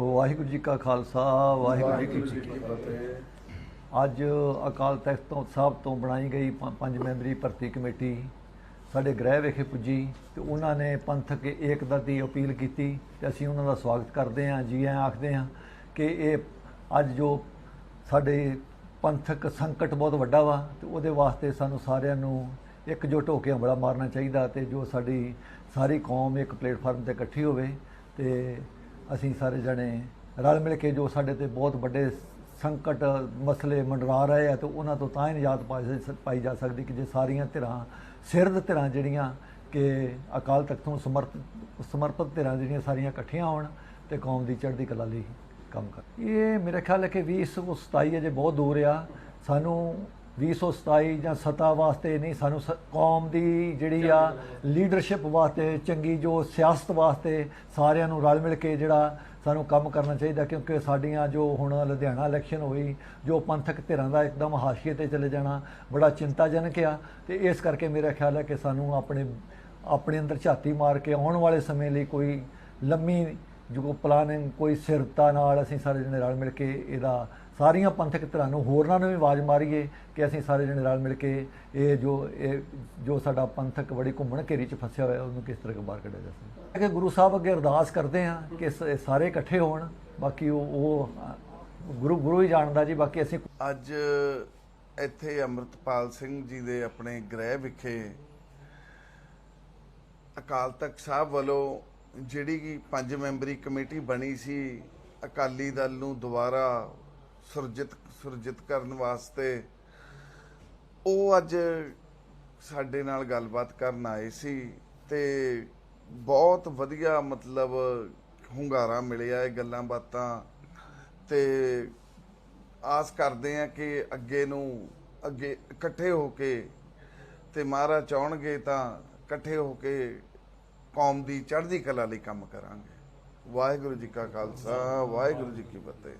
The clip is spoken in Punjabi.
ਵਾਹਿਗੁਰੂ ਜੀ ਕਾ ਖਾਲਸਾ ਵਾਹਿਗੁਰੂ ਜੀ ਕੀ ਫਤਿਹ। ਅੱਜ ਅਕਾਲ ਤਖਤ ਤੋਂ ਸਾਹਿਬ ਤੋਂ ਬਣਾਈ ਗਈ ਪੰਜ ਮੈਂਬਰੀ ਭਰਤੀ ਕਮੇਟੀ ਸਾਡੇ ਗ੍ਰਹਿ ਵਿਖੇ ਪੁੱਜੀ ਤੇ ਉਹਨਾਂ ਨੇ ਪੰਥਕ ਏਕਤਾ ਦੀ ਅਪੀਲ ਕੀਤੀ ਤੇ ਅਸੀਂ ਉਹਨਾਂ ਦਾ ਸਵਾਗਤ ਕਰਦੇ ਹਾਂ ਜੀ ਆਇਆਂ ਆਖਦੇ ਹਾਂ ਕਿ ਇਹ ਅੱਜ ਜੋ ਸਾਡੇ ਪੰਥਕ ਸੰਕਟ ਬਹੁਤ ਵੱਡਾ ਵਾ ਤੇ ਉਹਦੇ ਵਾਸਤੇ ਸਾਨੂੰ ਸਾਰਿਆਂ ਨੂੰ ਇਕਜੁੱਟ ਹੋ ਕੇ ਹੰਬਲਾ ਮਾਰਨਾ ਚਾਹੀਦਾ ਤੇ ਜੋ ਸਾਡੀ ਸਾਰੀ ਕੌਮ ਇੱਕ ਪਲੇਟਫਾਰਮ ਤੇ ਇਕੱਠੀ ਹੋਵੇ ਤੇ ਅਸੀਂ ਸਾਰੇ ਜਣੇ ਰਲ ਮਿਲ ਕੇ ਜੋ ਸਾਡੇ ਤੇ ਬਹੁਤ ਵੱਡੇ ਸੰਕਟ ਮਸਲੇ ਮੰਡਰਾ ਰਹੇ ਆ ਤੇ ਉਹਨਾਂ ਤੋਂ ਤਾਂ ਹੀ ਨਿਜਾਤ ਪਾਈ ਜਾ ਸਕਦੀ ਕਿ ਜੇ ਸਾਰੀਆਂ ਧਿਰਾਂ, ਸਿਰਦ ਧਿਰਾਂ ਜਿਹੜੀਆਂ ਕਿ ਅਕਾਲ ਤਖਤ ਨੂੰ ਸਮਰਪਿਤ ਸਮਰਪਿਤ ਧਿਰਾਂ ਜਿਹੜੀਆਂ ਸਾਰੀਆਂ ਇਕੱਠੀਆਂ ਹੋਣ ਤੇ ਕੌਮ ਦੀ ਚੜ੍ਹਦੀ ਕਲਾ ਲਈ ਕੰਮ ਕਰ। ਇਹ ਮੇਰੇ ਖਿਆਲ ਹੈ ਕਿ 2027 ਅਜੇ ਬਹੁਤ ਦੂਰ ਆ। ਸਾਨੂੰ 2027 ਜਾਂ ਸਤਾ ਵਾਸਤੇ ਨਹੀਂ ਸਾਨੂੰ ਕੌਮ ਦੀ ਜਿਹੜੀ ਆ ਲੀਡਰਸ਼ਿਪ ਵਾਸਤੇ ਚੰਗੀ ਜੋ ਸਿਆਸਤ ਵਾਸਤੇ ਸਾਰਿਆਂ ਨੂੰ ਰਲ ਮਿਲ ਕੇ ਜਿਹੜਾ ਸਾਨੂੰ ਕੰਮ ਕਰਨਾ ਚਾਹੀਦਾ ਕਿਉਂਕਿ ਸਾਡੀਆਂ ਜੋ ਹੁਣ ਲੁਧਿਆਣਾ ਇਲੈਕਸ਼ਨ ਹੋਈ ਜੋ ਪੰਥਕ ਧਿਰਾਂ ਦਾ ਇੱਕਦਮ ਹਾਸ਼ੀਏ ਤੇ ਚਲੇ ਜਾਣਾ ਬੜਾ ਚਿੰਤਾਜਨਕ ਆ। ਤੇ ਇਸ ਕਰਕੇ ਮੇਰਾ ਖਿਆਲ ਹੈ ਕਿ ਸਾਨੂੰ ਆਪਣੇ ਆਪਣੇ ਅੰਦਰ ਝਾਤੀ ਮਾਰ ਕੇ ਆਉਣ ਵਾਲੇ ਸਮੇਂ ਲਈ ਕੋਈ ਲੰਮੀ ਜੋ ਪਲਾਨਿੰਗ ਕੋਈ ਸਿਰਤਾ ਨਾਲ ਅਸੀਂ ਸਾਰੇ ਜਣੇ ਰਲ ਮਿਲ ਕੇ ਇਹਦਾ ਸਾਰੀਆਂ ਪੰਥਕ ਧਿਰਾਂ ਨੂੰ ਹੋਰਨਾਂ ਨੂੰ ਵੀ ਆਵਾਜ਼ ਮਾਰੀਏ ਕਿ ਅਸੀਂ ਸਾਰੇ ਜਣੇ ਰਲ ਮਿਲ ਕੇ ਇਹ ਜੋ ਇਹ ਜੋ ਸਾਡਾ ਪੰਥਕ ਬੜੀ ਘੁੰਮਣ ਘੇਰੀ ਚ ਫਸਿਆ ਹੋਇਆ, ਉਹਨੂੰ ਕਿਸ ਤਰ੍ਹਾਂ ਬਾਹਰ ਕੱਢਿਆ ਜਾ ਸਕਦਾ? ਕਿ ਗੁਰੂ ਸਾਹਿਬ ਅੱਗੇ ਅਰਦਾਸ ਕਰਦੇ ਹਾਂ ਕਿ ਸਾਰੇ ਇਕੱਠੇ ਹੋਣ, ਬਾਕੀ ਉਹ ਉਹ, ਗੁਰੂ ਗੁਰੂ ਹੀ ਜਾਣਦਾ ਜੀ, ਬਾਕੀ ਅਸੀਂ ਅੱਜ ਇੱਥੇ ਅੰਮ੍ਰਿਤਪਾਲ ਸਿੰਘ ਜੀ ਦੇ ਆਪਣੇ ਗ੍ਰਹਿ ਵਿਖੇ ਅਕਾਲ ਤਖਤ ਸਾਹਿਬ ਵੱਲੋਂ ਜਿਹੜੀ ਕਿ ਪੰਜ ਮੈਂਬਰੀ ਕਮੇਟੀ ਬਣੀ ਸੀ, ਅਕਾਲੀ ਦਲ ਨੂੰ ਦੁਬਾਰਾ ਸੁਰਜਿਤ ਸੁਰਜਿਤ ਕਰਨ ਵਾਸਤੇ ਉਹ ਅੱਜ ਸਾਡੇ ਨਾਲ ਗੱਲਬਾਤ ਕਰਨ ਆਏ ਸੀ ਤੇ ਬਹੁਤ ਵਧੀਆ ਮਤਲਬ ਹੁੰਗਾਰਾ ਮਿਲਿਆ ਇਹ ਗੱਲਾਂ ਬਾਤਾਂ ਤੇ ਆਸ ਕਰਦੇ ਆ ਕਿ ਅੱਗੇ ਨੂੰ ਅੱਗੇ ਇਕੱਠੇ ਹੋ ਕੇ ਤੇ ਮਹਾਰਾਜ ਚਾਹਣਗੇ ਤਾਂ ਇਕੱਠੇ ਹੋ ਕੇ ਕੌਮ ਦੀ ਚੜ੍ਹਦੀ ਕਲਾ ਲਈ ਕੰਮ ਕਰਾਂਗੇ। ਵਾਹਿਗੁਰੂ ਜੀ ਕਾ ਖਾਲਸਾ, ਵਾਹਿਗੁਰੂ ਜੀ ਕੀ ਫਤਿਹ।